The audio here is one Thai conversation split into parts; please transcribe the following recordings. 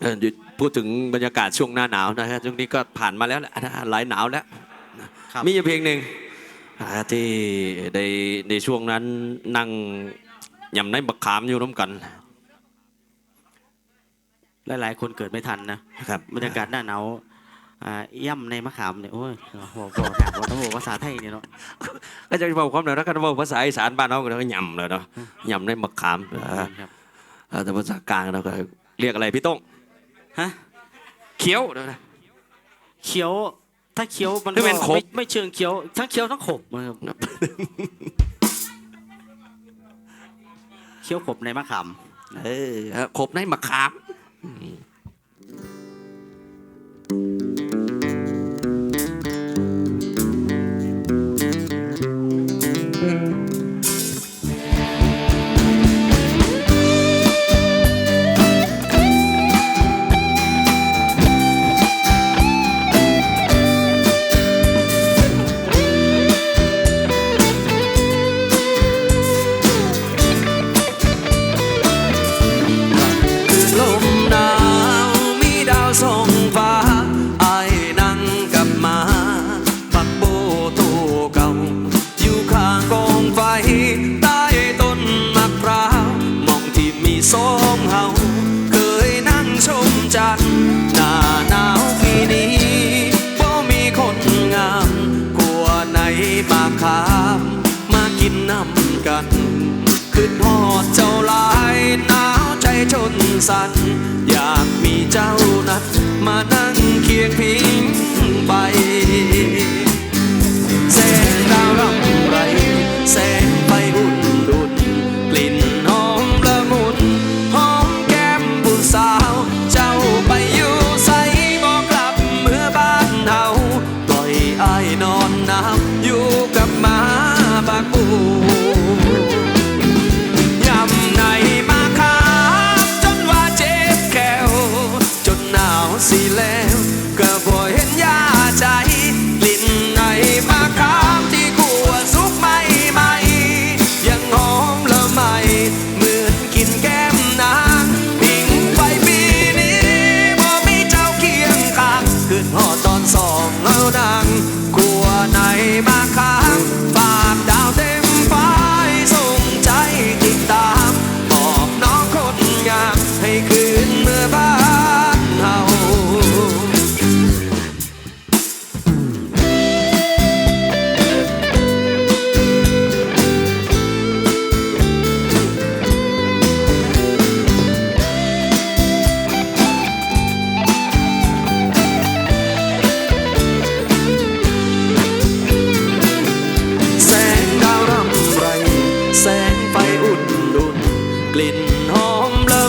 เออหยุดพูดถึงบรรยากาศช่วงหน้าหนาวนะฮะช่วงนี้ก็ผ่านมาแล้วแหละนะหลายหนาวแล้วครับมีอยู่เพลงหนึ่งอ่าที่ในในช่วงนั้นนั่งยำในบักขามอยู่ร่วมกัน หลายๆคนเกิดไม่ทันนะครับบรรยากาศหน้าหนาวอ่าย่ำในมะขามเนี่ยโอ้ยโอ้โหบอกถามว่าต้องบอกภาษาไทยเนี่ยเนาะก็จะบอกความหน่อยแล้วกันว่าภาษาอีสานบ้านเราก็ยำเลยเนาะยำในบักขามอ่าครับอ่าแต่ภาษากลางเราก็เรียกอะไรพี่ต้อง ฮะเขียวเดี๋ยวนะ เคี้ยวถ้าเคี้ยวมันคือเป็นก็ขบไม่ไม่เชิงเคี้ยวทั้งเคี้ยวทั้งขบนะครับเคี้ยวขบในมะขามเออขบในบักขาม ในมาขามมากินน้ำกันขึ้นหอดเจ้าลายหนาวใจชนสัน อยากมีเจ้า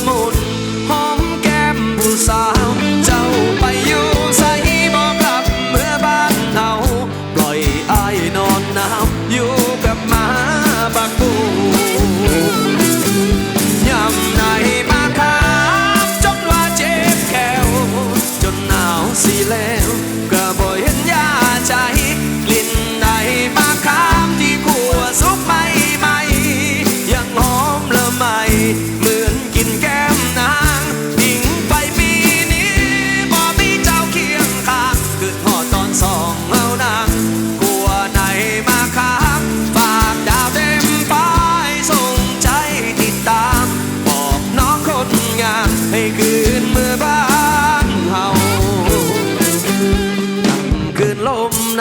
มุหอมแก้มผู้สาว เจ้าไปอยู่ใส่บอกกลับเมื่อบ้านเอาปล่อยอายนอนหนาวอยู่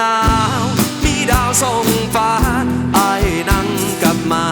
าว มีดาวส่งฟ้าไอ้นั่งกลับมา